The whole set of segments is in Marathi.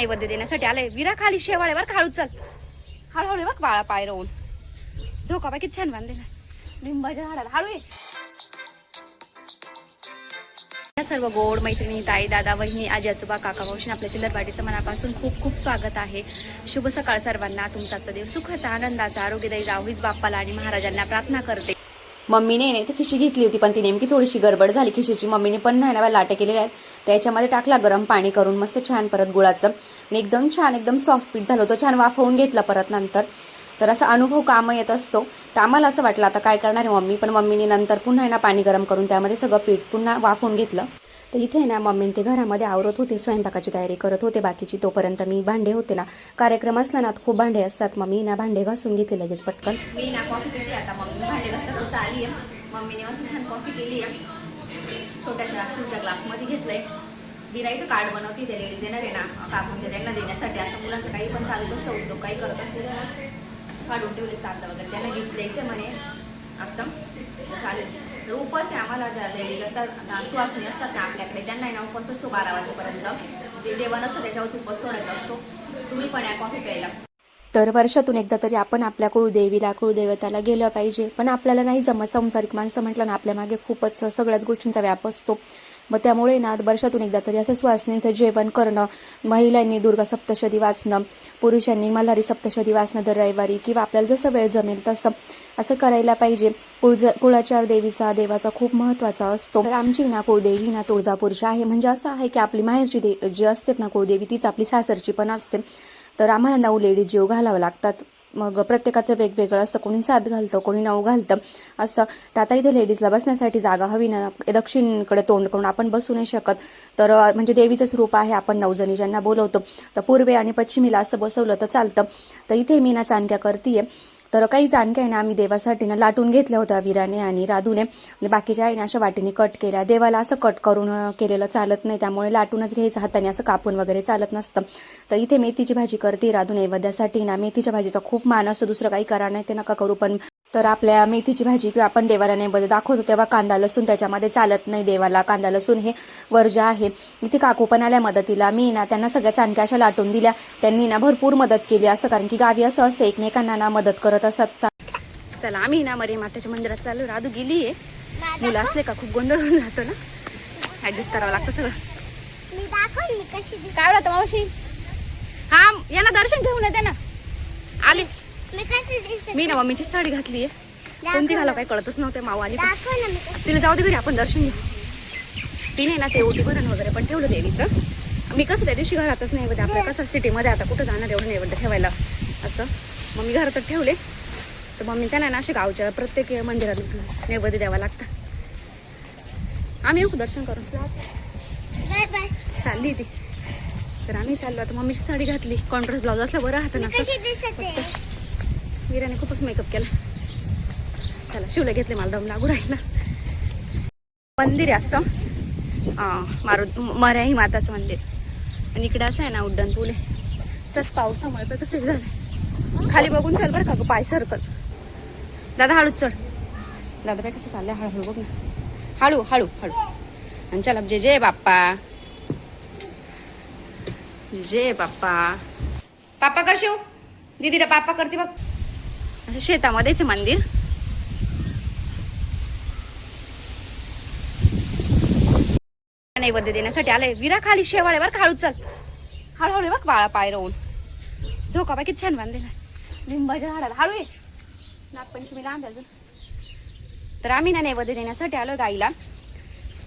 नैवेद्य देण्यासाठी आले विरा खाली शेवाळे खाळू चल हळूहळू बघ बाळा पाय रोवून. झोका बाकी छान बांधलेला लिंबाच्या झाडाला. हळू ये. या सर्व गोड मैत्रिणी ताई दादा वहिनी आजी आजोबा काका मावशी आपल्या चिल्लरपाटीचं मनापासून खूप खूप स्वागत आहे. शुभ सकाळ सर्वांना. तुमचा देव सुखाचा आनंदाचा आरोग्यदायी जाऊ बाप्पाला आणि महाराजांना प्रार्थना करते. मम्मीने नाही तर खिशी घेतली होती पण ती नेमकी थोडीशी गडबड झाली. खिशीची मम्मीने पण नाही ना लाटे केलेल्या आहेत. त्याच्यामध्ये टाकला गरम पाणी करून मस्त छान परत गुळाचं. आणि एकदम छान एकदम सॉफ्ट पीठ झालं होतं. छान वाफवून घेतलं परत नंतर. तर असा अनुभव कामं येत असतो. तर आम्हाला असं वाटलं आता काय करणार आहे मम्मी? पण मम्मीने नंतर पुन्हा आहे ना पाणी गरम करून त्यामध्ये सगळं पीठ पुन्हा वाफवून घेतलं. तर इथे आहे ना मम्मीने ते घरामध्ये आवरत होते स्वयंपाकाची तयारी करत होते. बाकीची तोपर्यंत मी भांडे होते ना. कार्यक्रम असला ना खूप भांडे असतात. मम्मी ना भांडे घासून घेतले लगेच पटकन. मी ना कॉफी आता मम्मी. भांडे घासता आली आहे मम्मीने असं छान कॉफी केली आहे छोट्याशा शिवच्या ग्लासमध्ये घेतलंय. बिरा इथं कार्ड बनवते त्या लेडीज येणार आहे ना. कापून ते त्यांना देण्यासाठी असं मुलांचं काही पण चालूच असतं उद्योग काही करत असेल ना काढून ठेवले कागद वगैरे. त्यांना गिफ्ट द्यायचं म्हणे. असं. चालेल. तर उपवास आहे आम्हाला ज्या लेडीज असतात. सुवासनी असतात ना आपल्याकडे. त्यांना आहे ना उपवास असतो बारा वाजेपर्यंत. जे जेवण असतं त्याच्यावरच उपवास सोडायचा असतो. तुम्ही पण या कॉफी प्यायला. तर वर्षातून एकदा तरी आपण आपल्या कुळदेवीला कुळदेवताला गेलं पाहिजे. पण आपल्याला नाही जमत संसारिक माणसं म्हटलं ना आपल्या मागे खूपच सगळ्याच गोष्टींचा व्याप असतो. मग त्यामुळे ना वर्षातून एकदा तरी असं सुवासनींचं जेवण करणं महिलांनी दुर्गा सप्तशती वाचणं पुरुषांनी मल्हारी सप्तशती वाचणं दर रविवारी किंवा आपल्याला जसं वेळ जमेल तसं असं करायला पाहिजे. कुळज कुळाचार देवीचा देवाचा खूप महत्त्वाचा असतो. तर आमची ना कुळदेवी ना तुळजापूरची आहे. म्हणजे असं आहे की आपली माहेरची दे जी असते ना कुळदेवी तीच आपली सासरची पण असते. तर आम्हाला नऊ लेडीज जीव घालावं लागतात. मग प्रत्येकाचं वेगवेगळं असतं. कोणी सात घालतं कोणी नऊ घालतं. असं. तर आता इथे लेडीजला बसण्यासाठी जागा हवी ना. दक्षिणकडे तोंड करून आपण बसू नाही शकत. तर म्हणजे देवीचंच रूप आहे. आपण नऊजणी ज्यांना बोलवतो. तर पूर्वे आणि पश्चिमेला असं बसवलं तर चालतं. तर इथे मी ना चाणक्या करते तर काही जाणक्या आहे ना आम्ही देवासाठी ना लाटून घेतल्या होत्या विराने आणि राधूने. बाकीच्या आहे ना अशा वाटीने कट केल्या. देवाला असं कट करून केलेलं चालत नाही. त्यामुळे लाटूनच घ्यायचं हाताने. असं कापून वगैरे चालत नसतं. तर इथे मेथीची भाजी करते राधू नैवेद्यासाठी. ना मेथीच्या भाजीचा खूप मान असतो. दुसरं काही करा नाही ते नका करू. पण तर आपल्या मेथीची भाजी किंवा आपण देवाला नैवेद्य दाखवतो तेव्हा कांदा लसूण त्याच्यामध्ये चालत नाही देवाला. कांदा लसूण हे वर्ज आहे इथे काकू पण आल्या मदतीला. मी ना त्यांना सगळ्या चाणक्या अशा लाटून दिल्या. त्यांनी ना भरपूर मदत केली असं कारण की गावी असं असतं एकमेकांना ना मदत करत असत. चला आम्ही ना मरे माताच्या मंदिरात चालू राधू गेली आहे. मुलं असले का खूप गोंधळ होऊन जातो ना? ऍडजस्ट करावं लागतं सगळं. काय होतं मावशी? हा यांना दर्शन घेऊन येते ना आले. मी ना मम्मीची साडी घातली आहे कोणती घालावं काही कळतच नव्हते माऊ आली तिला जाऊ दे घरी आपण दर्शन घेऊ. तिने ना ते ओटी भरण वगैरे पण ठेवलं देवीचं. मी कसं त्या दिवशी घरातच नैवेद्य आपल्या कसं सिटीमध्ये आता कुठं जाणार एवढं नैवेद्य ठेवायला. असं. मग मी घरातच ठेवले. तर मग मी त्यांना ना असे गावच्या प्रत्येक मंदिरात नैवेद्य द्यावा लागतं. आम्ही येऊ दर्शन करून? चालली ती. तर आम्ही चाललो. आता मम्मीची साडी घातली. कॉन्ट्रास्ट ब्लाऊज असलं बरं राहतं ना वीराने खूपच मेकअप केला. चला शिवला घेतले मला दम लागू राहिला. मंदिर आहे असं. मारु मराई माताचं मंदिर. आणि इकडे असं आहे ना उड्डाण पुले सत पावसामुळे पण कसं झालं. खाली बघून चल बरं का गं, पाय सरकल. दादा हळूच चढ. दादा बाय कसं चाललंय? हळूहळू बघ ना. हळू हळू हळू. आणि चला जे जय बाप्पा. जे जय बाप्पा. पापा कर शिव दीदीला पापा करते बघ. असं शेतामध्येच आहे मंदिर. नैवेद्य देण्यासाठी आलंय. विरा खाली शेवाळ्यावर खाळू चल. हळूहळू बघ बाळा पाय रोवून. झोका बाकी किती छान बांधलेला लिंबाच्या झाडाला. हळू ये. नागपंचमीला आंब्या अजून. तर आम्ही ना नैवेद्य देण्यासाठी आलो गाईला.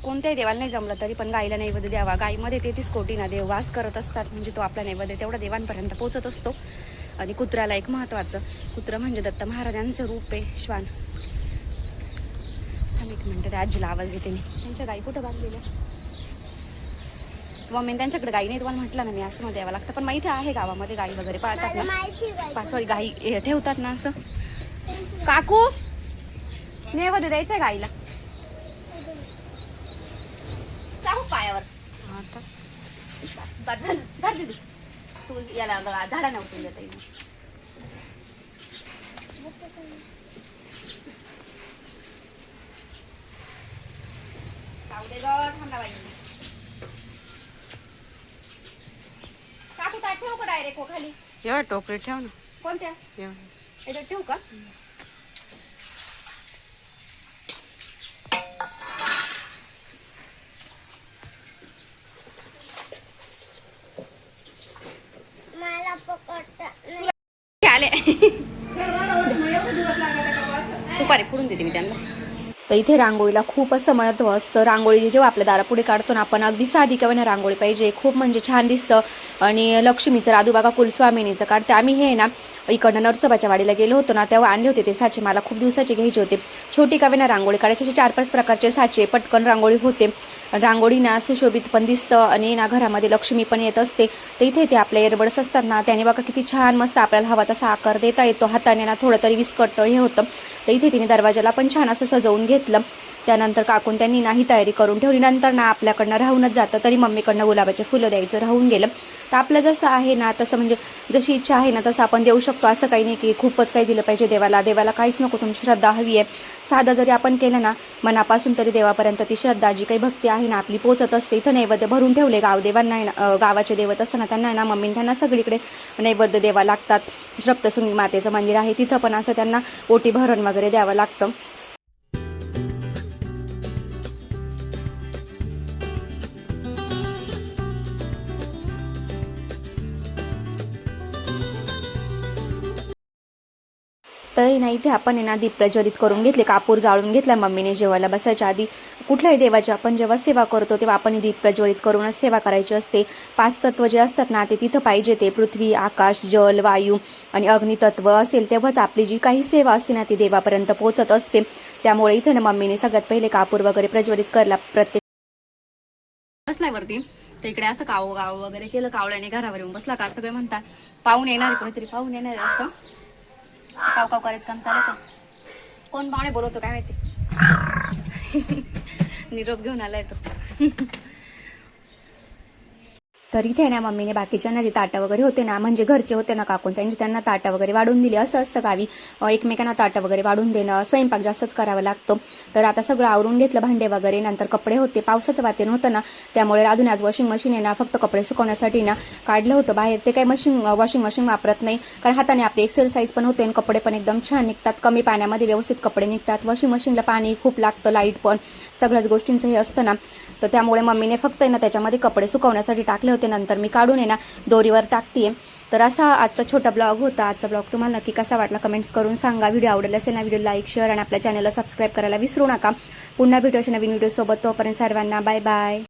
कोणत्याही देवाला नाही जमलं तरी पण गाईला नैवेद्य द्यावा. गाईमध्ये तेहतीस कोटी ना देव वास करत असतात. म्हणजे तो आपला नैवेद्य तेवढा देवांपर्यंत पोहोचत असतो. आणि कुत्र्याला एक महत्वाचं कुत्रं म्हणजे दत्त महाराजांचं रूप आहे श्वान. एक मिनटं त्या आजीला आवाज येते मी. त्यांच्या गाई कुठं बांधलेल्या? मम्मी त्यांच्याकडे गाई नाही तुम्हाला म्हटलं ना मी असं मध्ये द्यावं लागतं. पण माहिती आहे गावामध्ये गाई वगैरे पाळतात ना. सॉरी गाई हे ठेवतात ना असं. काकू नैवेद्य द्यायचंय गाईला. पायावर. हा, टाक. बस, बस झालं धर दीदी. तू याला झाडाला उठून देता येईल ठेवू का डायरेक्ट खाली ठेव ना कोणत्या? ठेवू का मला पकडता नाही. हे आले. सुपारी फोडून देते मी त्यांना. तर इथे रांगोळीला खूप असं महत्त्व असतं. रांगोळी जेव्हा आपल्या दारापुढे काढतो ना आपण अगदी साधी किंवा रांगोळी पाहिजे. खूप म्हणजे छान दिसतं. आणि लक्ष्मीचं राधूबागा कुलस्वामिनीचं काढते आम्ही हे ना इकडनं नरसोबाच्या वाडीला गेलो होतो ना तेव्हा आणले होते ते साचे. मला खूप दिवसाचे घ्यायचे होते. छोटी कावेना रांगोळी काढायचे असे चार पाच प्रकारचे साचे. पटकन रांगोळी होते. रांगोळीना सुशोभित पण दिसतं आणि ना घरामध्ये लक्ष्मी पण येत असते. तर इथे ते आपल्या एअरबड्स असतात ना त्याने बघा किती छान मस्त आपल्याला हवा तसा आकार देता येतो. हाताने ना थोडं तरी विस्कट हे होतं. तर इथे तिने दरवाजाला पण छान असं सजवून घेतलं. त्यानंतर काकून त्यांनी नाही तयारी करून ठेवली. नंतर ना आपल्याकडनं राहूनच जातं. तरी मम्मीकडनं गुलाबाचे फुलं द्यायचं राहून गेलं. तर आपलं जसं आहे ना तसं म्हणजे जशी इच्छा आहे ना तसं आपण देऊ शकतो. असं काही नाही की खूपच काही दिलं पाहिजे देवाला. देवाला काहीच नको तुमची श्रद्धा हवी आहे. साधं जरी आपण केलं ना मनापासून तरी देवापर्यंत ती श्रद्धा जी काही भक्ती आहे ना आपली पोचत असते. इथं नैवेद्य भरून ठेवले गावदेवांना आहे ना गावाचे देवत असताना त्यांना आहे ना मम्मीने त्यांना सगळीकडे नैवेद्य द्यावा लागतात. सप्तशृंगी मातेचं मंदिर आहे तिथं पण असं त्यांना ओटी भरण वगैरे द्यावं लागतं. तर ना इथे आपण आहे ना दीप प्रज्वलित करून घेतले कापूर जाळून घेतला मम्मीने जेवायला बसायच्या आधी. कुठल्याही देवाची आपण जेव्हा सेवा करतो तेव्हा आपण दीप प्रज्वलित करूनच सेवा करायची असते. पाच तत्व जे असतात ना ते तिथं पाहिजे ते. पृथ्वी आकाश जल वायू आणि अग्नितत्व असेल तेव्हाच आपली जी काही सेवा असते ना ती देवापर्यंत पोहोचत असते. त्यामुळे इथे ना मम्मीने सगळ्यात पहिले कापूर वगैरे प्रज्वलित करला. प्रत्येक बसल्यावरती तर इकडे असं काव गाव वगैरे केलं कावळ्याने घरावर येऊन बसला का सगळे म्हणतात पाहून येणार आहे कोणीतरी पाहून येणार आहे असं. काव काव करायचं काम चालायचं कोण पाहुणे बोलवतो काय माहिती? निरोप घेऊन आलाय तो. तर इथे ना मम्मीने बाकीच्यांना जे ताटं वगैरे होते ना म्हणजे घरचे होते ना काकून त्यांची त्यांना ताटं वगैरे वाढून दिली. असं असतं गावी. एकमेकांना ताटं वगैरे वाढून देणं स्वयंपाक जास्तच करावं लागतो. तर आता सगळं आवरून घेतलं भांडे वगैरे नंतर कपडे होते. पावसाचं वातावरण होतं ना त्यामुळे राधून आज वॉशिंग मशीन आहे ना फक्त कपडे सुकवण्यासाठी ना काढलं होतं. बाहेर ते काही मशीन वॉशिंग मशीन वापरत नाही. कारण हाताने आपली एक्सरसाइज पण होते आणि कपडे पण एकदम छान निघतात. कमी पाण्यामध्ये व्यवस्थित कपडे निघतात. वॉशिंग मशीनला पाणी खूप लागतं लाइट पण. सगळ्याच गोष्टींचं हे असतं ना. तर त्यामुळे मम्मीने फक्त आहे ना त्याच्यामध्ये कपडे सुकवण्यासाठी टाकले होते. नंतर मी काढून आहे ना दोरीवर टाकते तर असा आजचा छोटा ब्लॉग होता. आजचा ब्लॉग तुम्हाला नक्की कसा वाटला कमेंट्स करून सांगा. व्हिडिओ आवडला असेल ना व्हिडिओ लाईक शेअर आणि आपल्या चॅनलला सबस्क्राईब करायला विसरू नका. पुन्हा भेटू अशा नवीन व्हिडिओसोबत. तोपर्यंत सर्वांना बाय बाय.